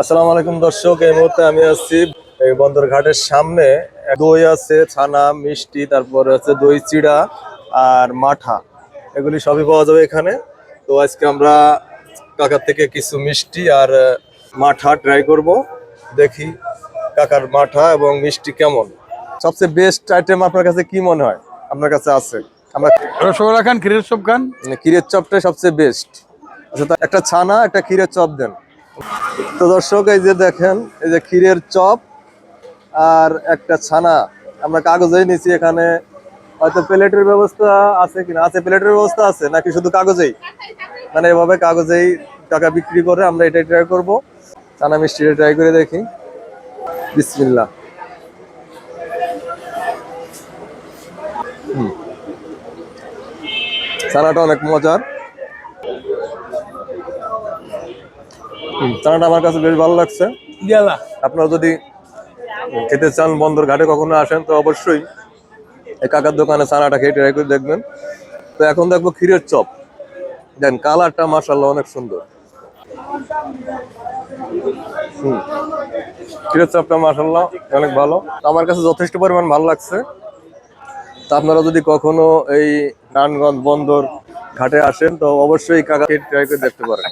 আসসালামু আলাইকুম দর্শক এই মুহূর্তে আমি আছি এই বন্দর ঘাটের সামনে। দই আছে ছানা মিষ্টি তারপরে আছে দই চিড়া আর মাঠা। এগুলি সবই পাওয়া যাবে এখানে। তো আজকে আমরা কাকার থেকে কিছু মিষ্টি আর মাঠা ট্রাই করব। দেখি কাকার মাঠা এবং মিষ্টি কেমন। সবচেয়ে বেস্ট আইটেম আপনার কাছে কি মনে হয়? আপনার কাছে আছে। আমরা রসগোল্লা খান ক্ষীরের চপ খান? মানে ক্ষীরের চপটাই সবচেয়ে বেস্ট আচ্ছা একটা ছানা একটা ক্ষীরের চপ দেন। তো দর্শক, এই যে দেখেন, এই যে ক্ষীরের চপ আর একটা ছানা। আমরা কাগজেই নিছি এখানে। হয়তো প্লেটের ব্যবস্থা আছে কিনা আছে, প্লেটের ব্যবস্থা আছে, নাকি শুধু কাগজেই? মানে এভাবে কাগজেই টাকা বিক্রি করে আমরা এটাই ট্রাই করব। ছানা মিষ্টিটা ট্রাই করে দেখি। বিসমিল্লাহ। হুম। ছানাটা অনেক মজার। চানাটা আমার কাছে বেশ ভালো লাগছে। আপনারা যদি খেতে চান বন্দর ঘাটে কখনো আসেন তো অবশ্যই এই কাকার দোকানে চানাটা খেয়ে ট্রাই করে দেখবেন। তো এখন দেখব ক্ষীরের চপ। দেন কালারটা মাসাল্লাহ অনেক সুন্দর। হুম। ক্ষীরের চপটা মাসাল্লাহ অনেক ভালো। আমার কাছে যথেষ্ট পরিমাণ ভালো লাগছে। তা আপনারা যদি কখনো এই নারায়ণগঞ্জ বন্দর ঘাটে আসেন তো অবশ্যই কাকা ট্রাই করে দেখতে পারেন।